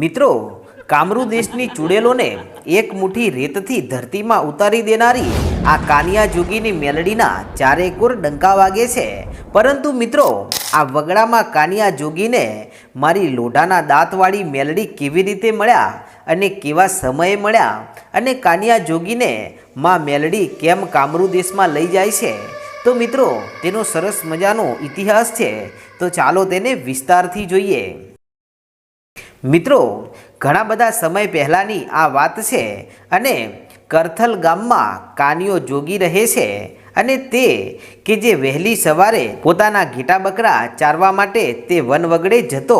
મિત્રો, કામરૂ દેશની ચૂડેલોને એક મુઠ્ઠી રેતથી ધરતીમાં ઉતારી દેનારી આ કાનિયા જોગીની મેલડીના ચારે કોર ડંકા વાગે છે. પરંતુ મિત્રો, આ વગડામાં કાનિયા જોગીને મારી લોઢાના દાંતવાળી મેલડી કેવી રીતે મળ્યા અને કેવા સમયે મળ્યા અને કાનિયા જોગીને માં મેલડી કેમ કામરૂ દેશમાં લઈ જાય છે? તો મિત્રો, તેનો સરસ મજાનો ઇતિહાસ છે. તો ચાલો તેને વિસ્તારથી જોઈએ. મિત્રો, ઘણા બધા સમય પહેલાંની આ વાત છે અને કરથલ ગામમાં કાનીઓ જોગી રહે છે અને તે કે જે વહેલી સવારે પોતાના ઘેટા બકરા ચારવા માટે તે વન વગડે જતો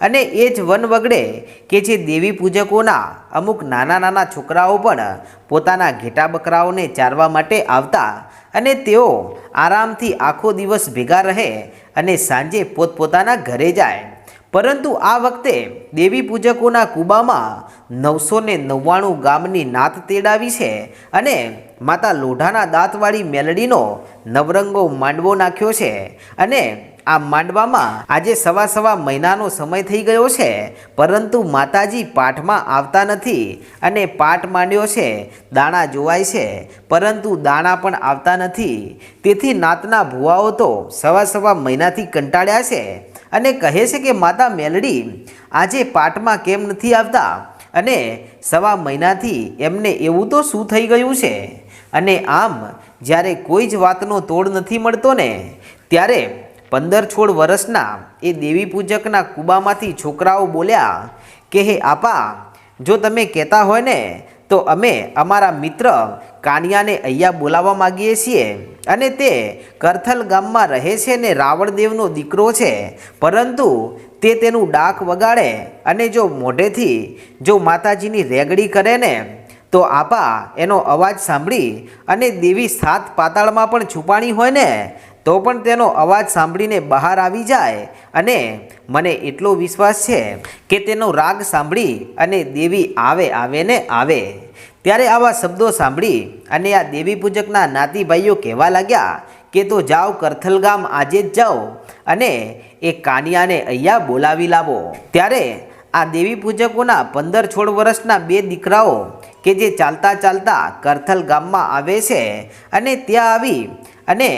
અને એ જ વન વગડે કે જે દેવી પૂજકોના અમુક નાના નાના છોકરાઓ પણ પોતાના ઘેટા બકરાઓને ચારવા માટે આવતા અને તેઓ આરામથી આખો દિવસ ભેગા રહે અને સાંજે પોતપોતાના ઘરે જાય. પરંતુ આ વખતે દેવી પૂજકોના કુબામાં નવસો ને નવ્વાણું ગામની નાત તેડાવી છે અને માતા લોઢાના દાંતવાળી મેલડીનો નવરંગો માંડવો નાખ્યો છે. અને આ માંડવામાં આજે સવા સવા મહિનાનો સમય થઈ ગયો છે, પરંતુ માતાજી પાઠમાં આવતા નથી અને પાઠ માંડ્યો છે, દાણા જોવાય છે, પરંતુ દાણા પણ આવતા નથી. તેથી નાતના ભુવાઓ તો સવા સવા મહિનાથી કંટાળ્યા છે. અને કહે છે કે, માતા મેલડી, આજે પાઠમાં કેમ નથી આવતા? અને સવા મહિનાથી એમને એવું તો શું થઈ ગયું છે? અને આમ, જ્યારે કોઈ જ વાતનો તોડ નથી મળતો ને, ત્યારે પંદર છોડ વર્ષના એ દેવી પૂજકના કુબામાંથી છોકરાઓ બોલ્યા કે, હે આપા, જો તમે કહેતા હોય ને તો અમે અમારા મિત્ર કાનિયાને અહીંયા બોલાવવા માગીએ છીએ અને તે કરથલ ગામમાં રહે છે ને રાવણદેવનો દીકરો છે. પરંતુ તે તેનું ડાક વગાડે અને જો મોઢેથી જો માતાજીની રેગડી કરે ને, તો આપા એનો અવાજ સાંભળી અને દેવી સાત પાતાળમાં પણ છુપાણી હોય ને તો પણ તેનો અવાજ સાંભળીને બહાર આવી જાય અને મને એટલો વિશ્વાસ છે કે તેનો રાગ સાંભળી અને દેવી આવે આવે ને આવે. ત્યારે આવા શબ્દો સાંભળી અને આ દેવી પૂજકના નાતીભાઈઓ કહેવા લાગ્યા કે તો જાઓ કરથલ ગામ આજે જ જાઓ અને એ કાનિયાને અહીંયા બોલાવી લાવો. ત્યારે આ દેવી પૂજકોના પંદર સોળ વર્ષના બે દીકરાઓ કે જે ચાલતા ચાલતા કરથલ ગામમાં આવે છે અને ત્યાં આવી અને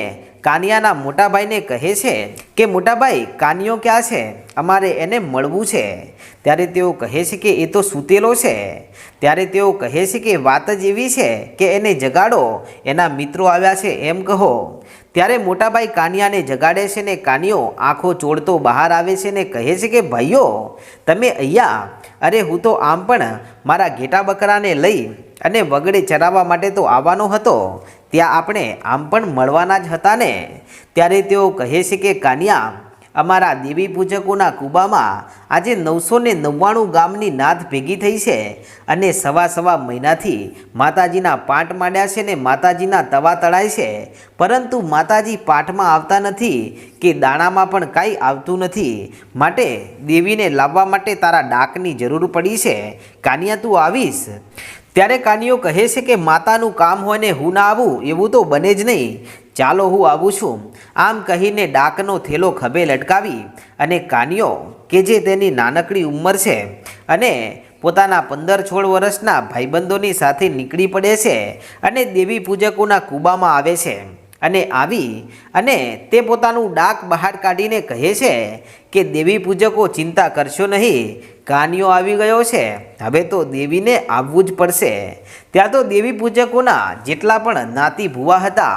કાનિયાના મોટાભાઈને કહે છે કે, મોટાભાઈ, કાનિયો ક્યાં છે? અમારે એને મળવું છે. ત્યારે તેઓ કહે છે કે, એ તો સૂતેલો છે. ત્યારે તેઓ કહે છે કે, વાત જ એવી છે કે એને જગાડો. એના મિત્રો આવ્યા છે, એમ કહો. ત્યારે મોટાભાઈ કાનિયાને જગાડે છે ને કાનિયો આંખો ચોડતો બહાર આવે છે ને કહે છે કે, ભાઈઓ, તમે અહીંયા? અરે, હું તો આમ પણ મારા ઘેટા બકરાને લઈ અને વગડે ચરાવવા માટે તો આવવાનો હતો. ત્યાં આપણે આમ પણ મળવાના જ હતા ને. ત્યારે તેઓ કહે છે કે, કાનિયા અમારા દેવી પૂજકોના કુબામાં આજે નવસો ને નવ્વાણું ગામની નાથ ભેગી થઈ છે અને સવા સવા મહિનાથી માતાજીના પાઠ માંડ્યા છે ને માતાજીના તવા તળાય છે. પરંતુ માતાજી પાઠમાં આવતા નથી કે દાણામાં પણ કાંઈ આવતું નથી. માટે દેવીને લાવવા માટે તારા ડાકની જરૂર પડી છે. કાનિયા તું આવીશ. ત્યારે કાનિયો કહે છે કે માતાનું કામ હોય ને હું ના આવું એવું તો બને જ નહીં. ચાલો હું આવું છું. આમ કહીને ડાકનો થેલો ખભે લટકાવી અને કાનિયો, કે જે તેની નાનકડી ઉંમર છે અને પોતાના પંદર સોળ વર્ષના ભાઈબંધોની સાથે નીકળી પડે છે અને દેવી પૂજકોના કૂબામાં આવે છે અને આવી અને તે પોતાનું ડાક બહાર કાઢીને કહે છે કે દેવી પૂજકો ચિંતા કરશો નહીં, કાનિયો આવી ગયો છે. હવે તો દેવીને આવવું જ પડશે. ત્યાં તો દેવી પૂજકોના જેટલા પણ નાતી ભુવા હતા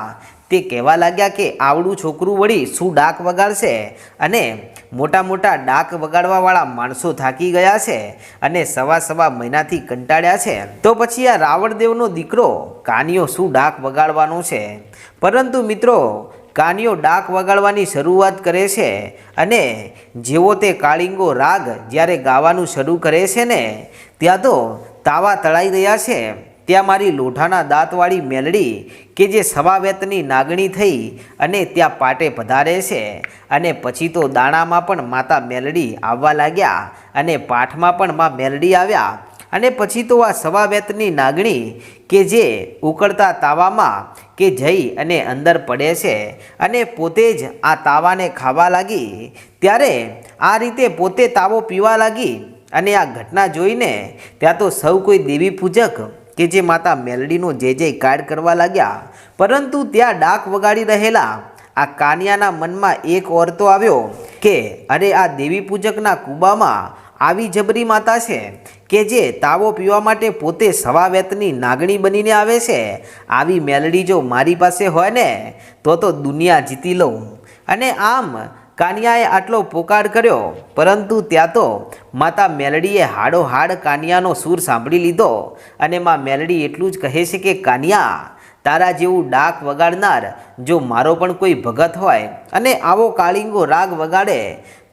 તે કહેવા લાગ્યા કે આવડું છોકરું વળી શું ડાક વગાડશે? અને મોટા મોટા ડાક વગાડવાવાળા માણસો થાકી ગયા છે અને સવા સવા મહિનાથી કંટાળ્યા છે. તો પછી આ રાવણદેવનો દીકરો કાનિયો શું ડાક વગાડવાનો છે? પરંતુ મિત્રો, કાનિયો ડાક વગાડવાની શરૂઆત કરે છે અને જેવો તે કાળિંગો રાગ જ્યારે ગાવાનું શરૂ કરે છે ને, ત્યાં તો તાવા તળાઈ રહ્યા છે. ત્યાં મારી લોઢાના દાંતવાળી મેલડી કે જે સવાવેતની નાગણી થઈ અને ત્યાં પાટે પધારે છે. અને પછી તો દાણામાં પણ માતા મેલડી આવવા લાગ્યા અને પાઠમાં પણ માં મેલડી આવ્યા. અને પછી તો આ સવાવેતની નાગણી કે જે ઉકળતા તાવામાં કે જઈ અને અંદર પડે છે અને પોતે જ આ તાવાને ખાવા લાગી. ત્યારે આ રીતે પોતે તાવો પીવા લાગી અને આ ઘટના જોઈને ત્યાં તો સૌ કોઈ દેવી પૂજક કે જે માતા મેલડીનો જે જય કાર્ડ કરવા લાગ્યા, પરંતુ ત્યાં ડાક વગાડી રહેલા આ કાનિયાના મનમાં એક ઓરતો આવ્યો કે, અરે, આ દેવી પૂજકના કૂબામાં આવી જબરી માતા છે, કે જે તાવો પીવા માટે પોતે સવા વેતની નાગણી બનીને આવે છે. આવી મેલડી જો મારી પાસે હોય ને, તો તો દુનિયા જીતી લઉં. અને આમ કાનિયાએ આટલો પોકાર કર્યો, પરંતુ ત્યાં તો માતા મેલડીએ હાડો હાડ કાનિયાનો સૂર સાંભળી લીધો અને માં મેલડી એટલું જ કહે છે કે, કાનિયા, તારા જેવું ડાક વગાડનાર જો મારો પણ કોઈ ભગત હોય અને આવો કાળિંગો રાગ વગાડે,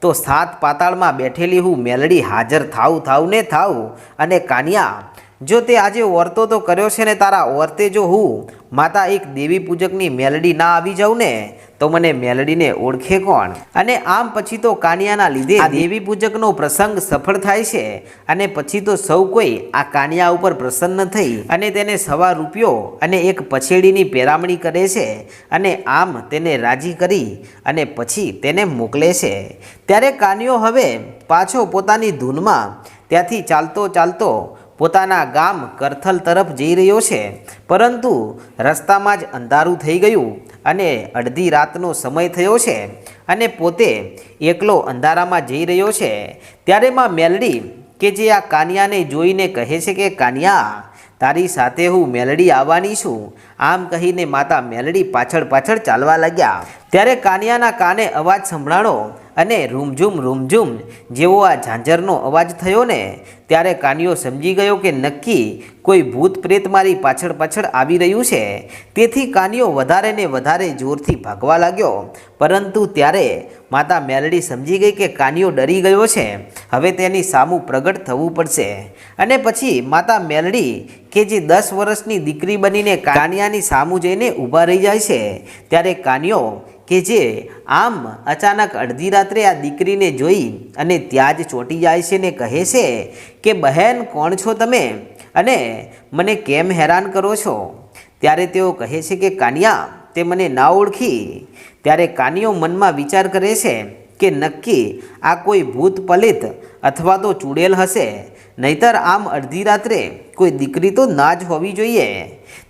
તો સાત પાતાળમાં બેઠેલી હું મેલડી હાજર થાવ થાવ ને થાવ અને કાનિયા, જો તે આજે ઓરતો તો કર્યો છે ને તારા ઓરતે જો હું, માતા એક દેવી પૂજકની મેલડી ના આવી જાઉં ને તો મને મેલડીને ઓળખે કોણ? અને આમ પછી તો કાનિયાના લીધે આ દેવી પૂજકનો પ્રસંગ સફળ થાય છે. અને પછી તો સૌ કોઈ આ કાનિયા ઉપર પ્રસન્ન થઈ અને તેને સવા રૂપિયો અને એક પછેડીની પેરામણી કરે છે અને આમ તેને રાજી કરી અને પછી તેને મોકલે છે. ત્યારે કાનિયો હવે પાછો પોતાની ધૂનમાં ત્યાંથી ચાલતો ચાલતો પોતાના ગામ કરથલ તરફ જઈ રહ્યો છે. પરંતુ રસ્તામાં જ અંધારું થઈ ગયું અને અડધી રાતનો સમય થયો છે અને પોતે એકલો અંધારામાં જઈ રહ્યો છે. ત્યારે માં મેલડી કે જે આ કાનિયાને જોઈને કહે છે કે, કાનિયા, તારી સાથે હું મેલડી આવવાની છું. આમ કહીને માતા મેલડી પાછળ પાછળ ચાલવા લાગ્યા. ત્યારે કાનિયાના કાને અવાજ સંભળાણો અને રૂમઝૂમ રૂમઝૂમ જેવો આ ઝાંઝરનો અવાજ થયો ને, ત્યારે કાનિયો સમજી ગયો કે નક્કી કોઈ ભૂત પ્રેત મારી પાછળ પાછળ આવી રહ્યું છે. તેથી કાનિયો વધારે ને વધારે જોરથી ભાગવા લાગ્યો. પરંતુ ત્યારે માતા મેલડી સમજી ગઈ કે કાનિયો ડરી ગયો છે. હવે તેની સામું પ્રગટ થવું પડશે. અને પછી માતા મેલડી, કે જે દસ વર્ષની દીકરી બનીને કાનિયાની સામું જઈને ઊભા રહી જાય છે, ત્યારે કાનિયો કે જે આમ અચાનક અડધી રાત્રે આ દીકરીને જોઈ અને ત્યાં જ ચોંટી જાય છે ને કહે છે કે, બહેન, કોણ છો તમે? અને મને કેમ હેરાન કરો છો? ત્યારે તેઓ કહે છે કે, કાનિયા, તે મને ના ઓળખી. ત્યારે કાનિયો મનમાં વિચાર કરે છે કે, નક્કી, આ કોઈ ભૂત પલિત અથવા તો ચૂડેલ હશે? નહીતર આમ અડધી રાત્રે કોઈ દીકરી તો ના જ હોવી જોઈએ.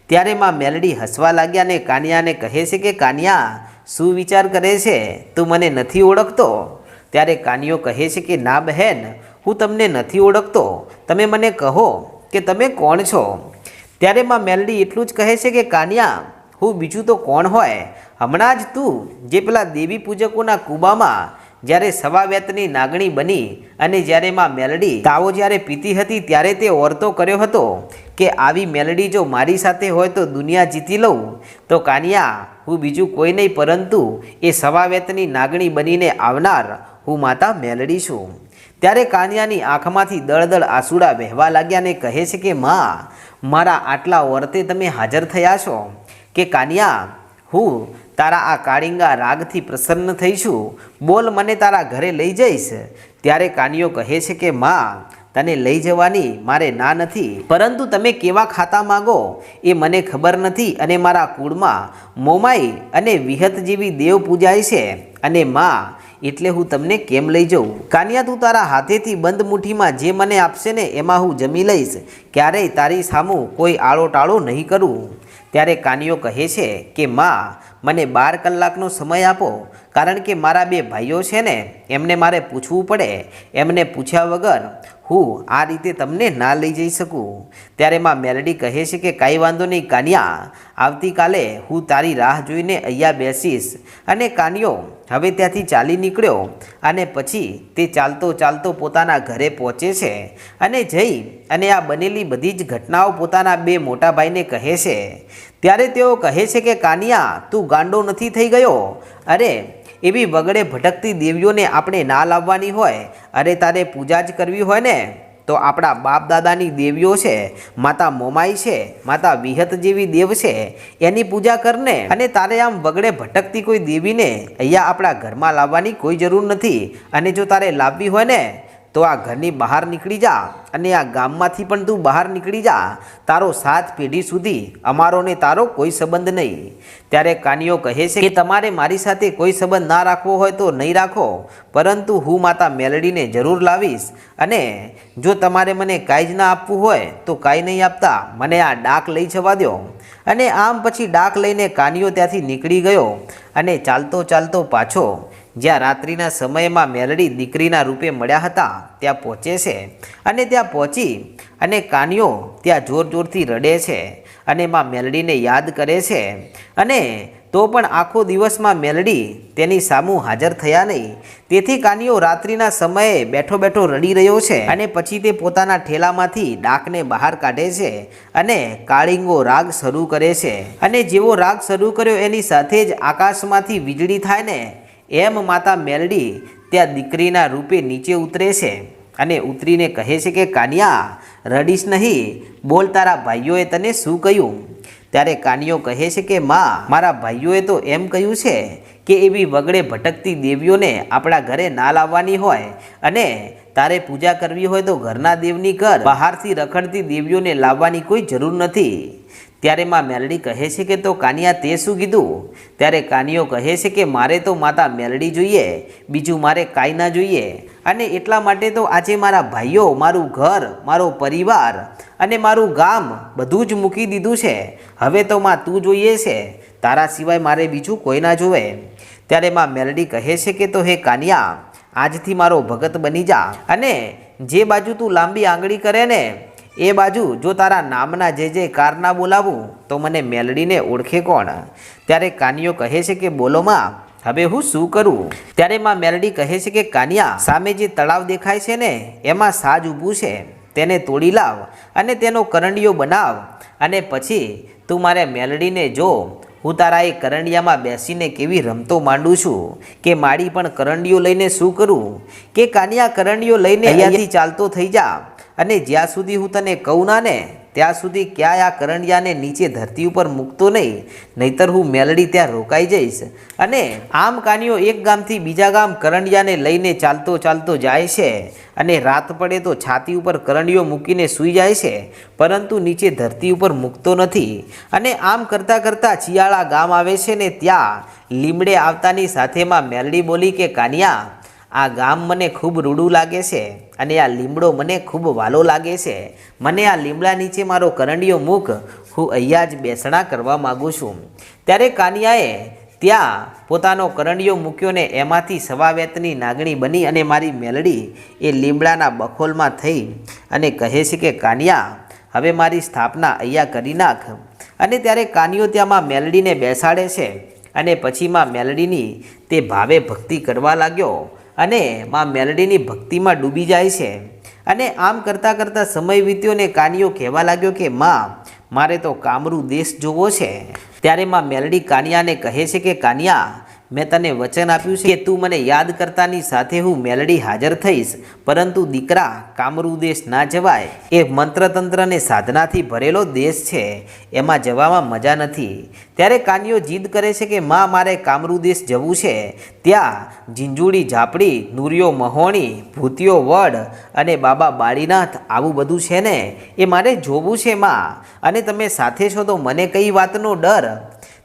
ત્યારે માં મેલડી હસવા લાગ્યા ને કાનિયાને કહે છે કે, કાનિયા શું વિચાર કરે છે? તું મને નથી ઓળખતો? ત્યારે કાનિયો કહે છે કે, ના બહેન, હું તમને નથી ઓળખતો. તમે મને કહો કે તમે કોણ છો? ત્યારે માં મેલડી એટલું જ કહે છે કે, કાનિયા, હું બીજું તો કોણ હોય? હમણાં જ તું જે પેલા દેવી પૂજકોના કૂબામાં જ્યારે સવા વેતની નાગણી બની અને જ્યારે માં મેલડી તાવો જ્યારે પીતી હતી ત્યારે તે ઓરતો કર્યો હતો કે આવી મેલડી જો મારી સાથે હોય તો દુનિયા જીતી લઉં. તો કાનિયા, હું બીજું કોઈ નહીં પરંતુ એ સવા વેતની નાગણી બનીને આવનાર હું માતા મેલડી છું. ત્યારે કાનિયાની આંખમાંથી દળદળ આંસુડા વહેવા લાગ્યા ને કહે છે કે, માં, મારા આટલા ઓરતે તમે હાજર થયા છો? કે કાનિયા, હું તારા આ કાળિંગા રાગથી પ્રસન્ન થઈશું. બોલ, મને તારા ઘરે લઈ જઈશ. ત્યારે કાનિયો કહે છે કે, માં, તને લઈ જવાની મારે ના નથી. પરંતુ તમે કેવા ખાતા માગો? એ મને ખબર નથી અને મારા કુળમાં મોમાઈ અને વિહત જેવી દેવ પૂજાય છે. અને માં, એટલે હું તમને કેમ લઈ જાઉં? કાનિયા, તું તારા હાથેથી બંધ મુઠ્ઠીમાં જે મને આપશે ને એમાં હું જમી લઈશ. ક્યારેય તારી સામું કોઈ આળો ટાળો નહીં કરું. ત્યારે કાનિયો કહે છે કે, માં મને બાર કલાકનો સમય આપો, કારણ કે મારા બે ભાઈઓ છે ને, એમને મારે પૂછવું પડે. એમને પૂછ્યા વગર હું આ રીતે તમને ના લઈ જઈ શકું. ત્યારે માં મેલડી કહે છે કે, કાંઈ વાંધો નહીં કાનિયા, આવતીકાલે હું તારી રાહ જોઈને અહીંયા બેસીશ. અને કાનિયો હવે ત્યાંથી ચાલી નીકળ્યો અને પછી તે ચાલતો ચાલતો પોતાના ઘરે પહોંચે છે. અને જઈ અને આ બનેલી બધી જ ઘટનાઓ પોતાના બે મોટા ભાઈને કહે છે. ત્યારે તેઓ કહે છે કે, કાનિયા, તું ગાંડો નથી થઈ ગયો? અરે, એવી વગડે ભટકતી દેવીઓને આપણે ના લાવવાની હોય? અરે, તારે પૂજા જ કરવી હોય ને? તો આપણા બાપ દાદાની દેવીઓ છે, માતા મોમાઈ છે, માતા વિહત જેવી દેવ છે, એની પૂજા કરને અને તારે આમ વગડે ભટકતી કોઈ દેવીને અહીંયા આપણા ઘરમાં લાવવાની કોઈ જરૂર નથી. અને જો તારે લાવવી હોય ને તો આ ઘરની બહાર નીકળી જા અને આ ગામમાંથી પણ તું બહાર નીકળી જા. તારો સાત પેઢી સુધી અમારો ને તારો કોઈ સંબંધ નહીં. ત્યારે કાનિયો કહે છે કે તમારે મારી સાથે કોઈ સંબંધ ના રાખવો હોય તો નહીં રાખો. પરંતુ હું માતા મેલડીને જરૂર લાવીશ અને જો તમારે મને કાંઈ જ ના આપવું હોય તો કાંઈ નહીં આપતા. મને આ ડાક લઈ જવા દો અને આમ પછી ડાક લઈને કાનિયો ત્યાંથી નીકળી ગયો અને ચાલતો ચાલતો પાછો જ્યાં રાત્રિના સમયમાં મેલડી દીકરીના રૂપે મળ્યા હતા, ત્યાં પહોંચે છે અને ત્યાં પહોંચી અને કાનિયો ત્યાં જોર જોરથી રડે છે અને માં મેલડીને યાદ કરે છે. અને તો પણ આખો દિવસમાં મેલડી તેની સામું હાજર થયા નહીં. તેથી કાનિયો રાત્રિના સમયે બેઠો બેઠો રડી રહ્યો છે અને પછી તે પોતાના ઠેલામાંથી ડાકને બહાર કાઢે છે અને કાળિંગો રાગ શરૂ કરે છે. અને જેવો રાગ શરૂ કર્યો એની સાથે જ આકાશમાંથી વીજળી થાય ને એમ માતા મેલડી ત્યાં દીકરીના રૂપે નીચે ઉતરે છે અને ઉતરીને કહે છે કે, કાનિયા, રડીશ નહીં. બોલ, તારા ભાઈઓએ તને શું કહ્યું? ત્યારે કાનિયો કહે છે કે, માં, મારા ભાઈઓએ તો એમ કહ્યું છે કે, એવી વગડે ભટકતી દેવીઓને આપણા ઘરે ના લાવવાની હોય અને તારે પૂજા કરવી હોય તો ઘરના દેવની કર બહારથી રખડતી દેવીઓને લાવવાની કોઈ જરૂર નથી. ત્યારે માં મેલડી કહે છે કે તો કાનિયા તે શું કીધું? ત્યારે કાનિયો કહે છે કે મારે તો માતા મેલડી જોઈએ, બીજું મારે કાંઈ ના જોઈએ. અને એટલા માટે તો આજે મારા ભાઈઓ, મારું ઘર, મારો પરિવાર અને મારું ગામ બધું જ મૂકી દીધું છે. હવે તો માં તું જોઈએ છે. તારા સિવાય મારે બીજું કોઈ ના જોવે. ત્યારે માં મેલડી કહે છે કે તો હે કાનિયા, આજથી મારો ભગત બની જા. અને જે બાજુ તું લાંબી આંગળી કરે ને એ બાજુ જો તારા નામના જે જે કારના બોલાવું તો મને મેલડીને ઓળખે કોણ? ત્યારે કાનિયો કહે છે કે બોલો માં હવે હું શું કરું? ત્યારે માં મેલડી કહે છે કે કાનિયા સામે જે તળાવ દેખાય છે ને એમાં સાજ ઊભું છે. તેને તોડી લાવ અને તેનો કરંડિયો બનાવ. અને પછી તું મારે મેલડીને જો હું તારા એ કરંડિયામાં બેસીને કેવી રમતો માંડું છું કે માડી પણ કરંડિયો લઈને શું કરું? કે કાનિયા કરંડિયો લઈને અહીંયાથી ચાલતો થઈ જા. અને જ્યાં સુધી હું તને કહું ના ને, ત્યાં સુધી ક્યાંય આ કરંડિયાને નીચે ધરતી ઉપર મૂકતો નહીં, નહીતર હું મેલડી ત્યાં રોકાઈ જઈશ. અને આમ કાનિયો એક ગામથી બીજા ગામ કરંડિયાને લઈને ચાલતો ચાલતો જાય છે. અને રાત પડે તો છાતી ઉપર કરંડિયો મૂકીને સૂઈ જાય છે, પરંતુ નીચે ધરતી ઉપર મૂકતો નથી. અને આમ કરતાં કરતાં ચિયાળા ગામ આવે છે ને, ત્યાં લીમડે આવતાની સાથેમાં મેલડી બોલી કે, કાનિયા આ ગામ મને ખૂબ રૂડું લાગે છે અને આ લીમડો મને ખૂબ વાલો લાગે છે. મને આ લીમડા નીચે મારો કરંડિયો મૂક, હું અહીંયા જ બેસણા કરવા માગું છું. ત્યારે કાનિયાએ ત્યાં પોતાનો કરંડિયો મૂક્યો ને એમાંથી સવાવેતની નાગણી બની અને મારી મેલડી એ લીમડાના બખોલમાં થઈ અને કહે છે કે, કાનિયા, હવે મારી સ્થાપના અહીંયા કરી નાખ. અને ત્યારે કાનિયો ત્યાંમાં મેલડીને બેસાડે છે અને પછીમાં મેલડીની તે ભાવે ભક્તિ કરવા લાગ્યો. અને માં મેલડીની ભક્તિમાં ડૂબી જાય છે. અને આમ કરતાં કરતાં સમય વીત્યો ને કાનિયો કહેવા લાગ્યો કે, માં, મારે તો કામરૂ દેશ જોવો છે. ત્યારે માં મેલડી કાનિયાને કહે છે કે, કાનિયા મેં તને વચન આપ્યું છે કે તું મને યાદ કરતાની સાથે હું મેલડી હાજર થઈશ, પરંતુ દીકરા કામરૂ દેશ ના જવાય. એ મંત્રતંત્રને સાધનાથી ભરેલો દેશ છે, એમાં જવામાં મજા નથી. ત્યારે કાનિયો જીદ કરે છે કે માં મારે કામરૂ દેશ જવું છે. ત્યાં ઝીંઝુડી ઝાપડી, નુરિયો મહોણી, ભૂતિયો વડ અને બાબા બાળીનાથ આવું બધું છે ને? એ મારે જોવું છે માં. અને તમે સાથે છો તો મને કઈ વાતનો ડર?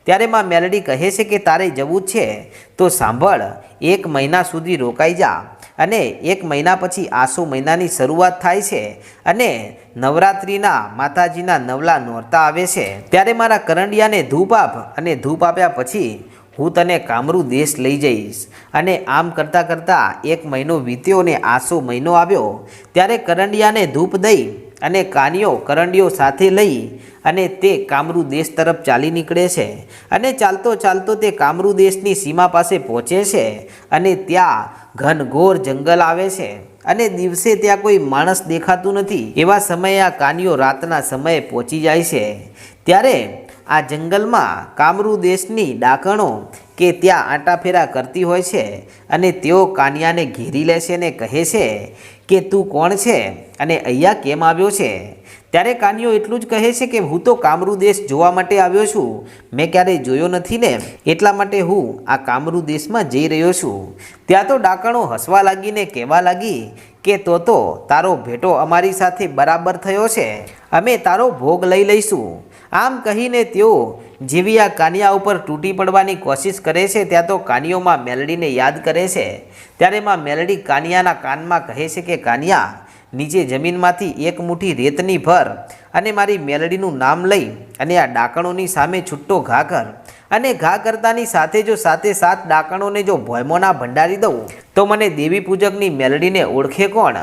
ત્યારે માં મેલડી કહે છે કે તારે જવું છે. તો સાંભળ, એક મહિના સુધી રોકાઈ જા અને એક મહિના પછી આસો મહિનાની શરૂઆત થાય છે અને નવરાત્રિના માતાજીના નવલા નોરતા આવે છે. ત્યારે મારા કરંડિયાને ધૂપ આપ અને ધૂપ આપ્યા પછી હું તને કામરૂ દેશ લઈ જઈશ. અને આમ કરતાં કરતાં એક મહિનો વીત્યો ને આસો મહિનો આવ્યો. ત્યારે કરંડિયાને ધૂપ દઈ અને કાનિયો કરંડીઓ સાથે લઈ અને તે કામરૂ દેશ તરફ ચાલી નીકળે છે. અને ચાલતો ચાલતો તે કામરૂ દેશની સીમા પાસે પહોંચે છે અને ત્યાં ઘનઘોર જંગલ આવે છે. અને દિવસે ત્યાં કોઈ માણસ દેખાતું નથી. એવા સમયે આ કાનીઓ રાતના સમયે પહોંચી જાય છે. ત્યારે આ જંગલમાં કામરૂ દેશની ડાકણો કે ત્યાં આંટાફેરા કરતી હોય છે અને તેઓ કાનિયાને ઘેરી લે છે ને કહે છે કે, તું કોણ છે અને અહીંયા કેમ આવ્યો છે? ત્યારે કાનિયો એટલું જ કહે છે કે, હું તો કામરૂ દેશ જોવા માટે આવ્યો છું. મેં ક્યારેય જોયો નથી ને. એટલા માટે હું આ કામરૂ દેશમાં જઈ રહ્યો છું. ત્યાં તો ડાકણો હસવા લાગીને કહેવા લાગી કે, તો તો તારો ભેટો અમારી સાથે બરાબર થયો છે. અમે તારો ભોગ લઈ લઈશું. આમ કહીને તેઓ જેવી આ કાનિયા ઉપર તૂટી પડવાની કોશિશ કરે છે, ત્યાં તો કાનિયોમાં મેલડીને યાદ કરે છે. ત્યારે માં મેલડી કાનિયાના કાનમાં કહે છે કે, કાનિયા, નીચે જમીનમાંથી એક મુઠ્ઠી રેતની ભર અને મારી મેલડીનું નામ લઈ અને આ ડાકણોની સામે છૂટ્ટો ઘા કર અને ઘા કરતાની સાથે જો સાથે સાત ડાકણોને જો ભોયમોના ભંડારી દઉં, તો મને દેવી પૂજકની મેલડીને ઓળખે કોણ?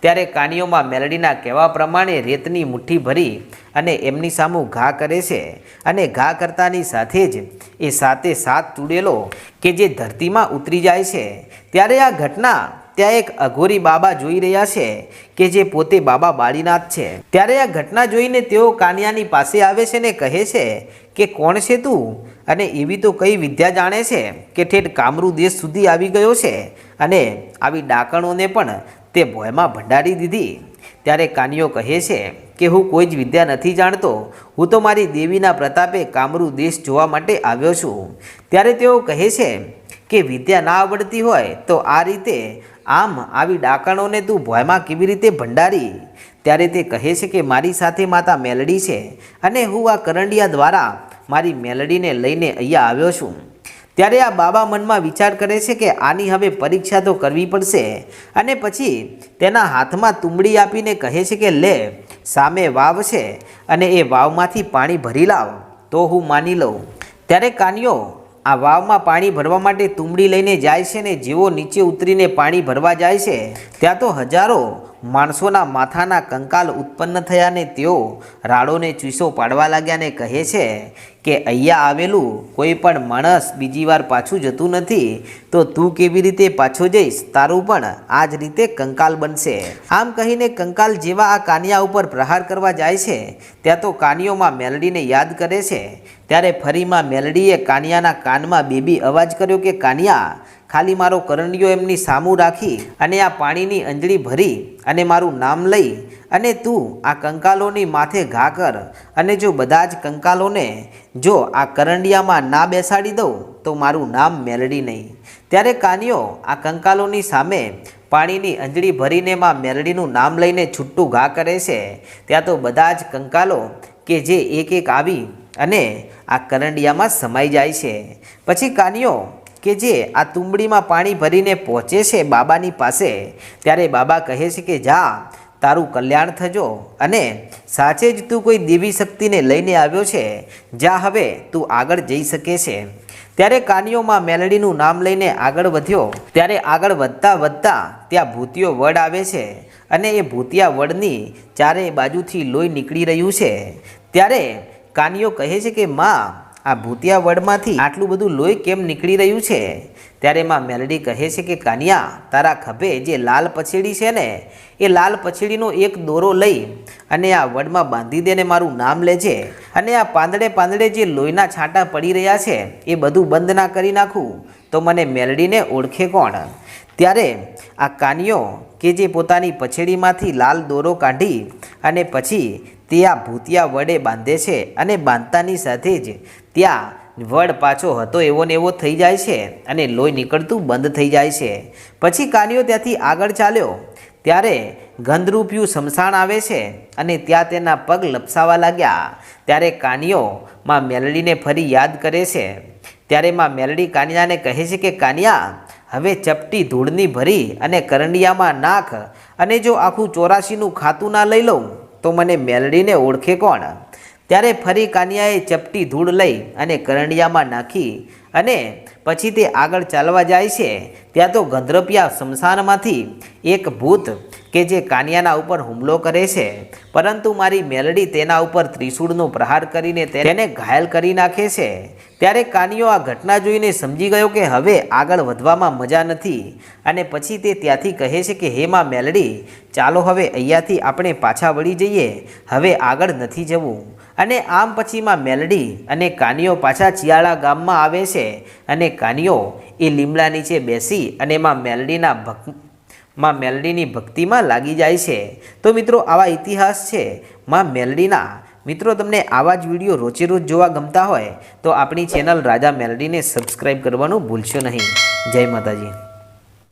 ત્યારે કાનીઓમાં મેલડીના કહેવા પ્રમાણે રેતની મુઠ્ઠી ભરી અને એમની સામું ઘા કરે છે અને ઘા કરતાની સાથે જ એ સાતે સાત ચૂડેલો કે જે ધરતીમાં ઉતરી જાય છે. ત્યારે આ ઘટના ત્યાં એક અઘોરી બાબા જોઈ રહ્યા છે કે જે પોતે બાબા બાળીનાથ છે. ત્યારે આ ઘટના જોઈને તેઓ કાનિયાની પાસે આવે છે ને કહે છે કે કોણ છે તું? અને એવી તો કઈ વિદ્યા જાણે છે કે ઠેઠ કામરૂ દેશ સુધી આવી ગયો છે અને આવી ડાકણોને પણ તે ભોયમાં ભંડારી દીધી. ત્યારે કાનિયો કહે છે કે, હું કોઈ જ વિદ્યા નથી જાણતો. હું તો મારી દેવીના પ્રતાપે કામરૂ દેશ જોવા માટે આવ્યો છું. ત્યારે તેઓ કહે છે કે, વિદ્યા ના આવડતી હોય તો આ રીતે આમ આવી ડાકણોને તું ભોયમાં કેવી રીતે ભંડારી? ત્યારે તે કહે છે કે, મારી સાથે માતા મેલડી છે અને હું આ કરંડિયા દ્વારા મારી મેલડીને લઈને અહીંયા આવ્યો છું. ત્યારે આ બાબા મનમાં વિચાર કરે છે કે આની હવે પરીક્ષા તો કરવી પડશે. અને પછી તેના હાથમાં તુંબડી આપીને કહે છે કે, લે, સામે વાવ છે અને એ વાવમાંથી પાણી ભરી લાવ, તો હું માની લઉં. ત્યારે કાનિયો આ વાવમાં પાણી ભરવા માટે તુંબડી લઈને જાય છે ને જેવો નીચે ઉતરીને પાણી ભરવા જાય છે, ત્યાં તો હજારો માણસોના માથાના કંકાલ ઉત્પન્ન થયા ને તેઓ રાડોને ચૂસો પાડવા લાગ્યા ને કહે છે કે અહીંયા આવેલું કોઈ પણ માણસ બીજી વાર પાછું જતું નથી, તો તું કેવી રીતે પાછો જઈશ? તારું પણ આ જ રીતે કંકાલ બનશે. આમ કહીને કંકાલ જેવા આ કાનિયા ઉપર પ્રહાર કરવા જાય છે. ત્યાં તો કાનિયોમાં મેલડીને યાદ કરે છે. ત્યારે ફરીમાં મેલડીએ કાનિયાના કાનમાં બેબી અવાજ કર્યો કે, કાનિયા ખાલી મારો કરંડિયો એમની સામું રાખી અને આ પાણીની અંજળી ભરી અને મારું નામ લઈ અને તું આ કંકાલોની માથે ઘા કર અને જો બધા જ કંકાલોને જો આ કરંડિયામાં ના બેસાડી દઉં, તો મારું નામ મેલડી નહીં. ત્યારે કાનિયો આ કંકાલોની સામે પાણીની અંજળી ભરીને માં મેલડીનું નામ લઈને છૂટું ઘા કરે છે. ત્યાં તો બધા જ કંકાલો કે જે એક એક આવી અને આ કરંડિયામાં સમાઈ જાય છે. પછી કાનિયો કે જે આ તુંબડીમાં પાણી ભરીને પહોંચે છે બાબાની પાસે, ત્યારે બાબા કહે છે કે, જા, તારું કલ્યાણ થજો અને સાચે જ તું કોઈ દેવી શક્તિને લઈને આવ્યો છે. જા હવે, તું આગળ જઈ શકે છે. ત્યારે કાનીઓમાં મેલડીનું નામ લઈને આગળ વધ્યો. ત્યારે આગળ વધતા વધતા ત્યાં ભૂતિયો વડ આવે છે અને એ ભૂતિયા વડની ચારે બાજુથી લોહી નીકળી રહ્યું છે. ત્યારે કાનીઓ કહે છે કે, માં આ ભૂતિયા વડમાંથી આટલું બધું લોહી કેમ નીકળી રહ્યું છે? ત્યારે એમાં મેલડી કહે છે કે, કાનિયા, તારા ખભે જે લાલ પછેડી છે ને, એ લાલ પછેડીનો એક દોરો લઈ અને આ વડમાં બાંધી દેને મારું નામ લેજે. અને આ પાંદડે પાંદડે જે લોહીના છાંટા પડી રહ્યા છે, એ બધું બંધ ના કરી નાખું. તો મને મેલડીને ઓળખે કોણ? ત્યારે આ કાનિયો કે જે પોતાની પછેડીમાંથી લાલ દોરો કાઢી અને પછી તે આ ભૂતિયા વડે બાંધે છે અને બાંધતાની સાથે જ ત્યાં વડ પાછો હતો, એવો ને એવો થઈ જાય છે અને લોહી નીકળતું બંધ થઈ જાય છે. પછી કાનિયો ત્યાંથી આગળ ચાલ્યો. ત્યારે ગંધરૂપિયું શમશાન આવે છે અને ત્યાં તેના પગ લપસાવા લાગ્યા. ત્યારે કાનિયો માં મેલડીને ફરી યાદ કરે છે. ત્યારે માં મેલડી કાનિયાને કહે છે કે, કાનિયા, હવે ચપટી ધૂળની ભરી અને કરંડિયામાં નાખ અને જો આખું ચોરાશીનું ખાતું ના લઈ લઉં, તો મને મેલડીને ઓળખે કોણ? ત્યારે ફરી કાનિયાએ ચપટી ધૂળ લઈ અને કરંડિયામાં નાખી અને પછી તે આગળ ચાલવા જાય છે. ત્યાં તો ગંધ્રપિયા સ્મશાનમાંથી એક ભૂત કે જે કાનિયાના ઉપર હુમલો કરે છે, પરંતુ મારી મેલડી તેના ઉપર ત્રિશૂળનો પ્રહાર કરીને તેને ઘાયલ કરી નાખે છે. ત્યારે કાનિયો આ ઘટના જોઈને સમજી ગયો કે હવે આગળ વધવામાં મજા નથી અને પછી તે ત્યાંથી કહે છે કે, હે માં મેલડી, ચાલો હવે અહીંયાથી આપણે પાછા વળી જઈએ. હવે આગળ નથી જવું. અને આમ પછીમાં મેલડી અને કાનિયો પાછા ચિયાળા ગામમાં આવે છે અને કાનિયો એ લીમડા નીચે બેસી અને એમાં મેલડીના ભક્ માં મેલડીની ભક્તિમાં લાગી જાય છે. તો મિત્રો, આવા ઇતિહાસ છે માં મેલડીના. મિત્રો, તમને આવા જ વીડિયો રોજે રોજ જોવા ગમતા હોય, તો આપણી ચેનલ રાજા મેલડીને સબસ્ક્રાઈબ કરવાનું ભૂલશો નહીં. જય માતાજી.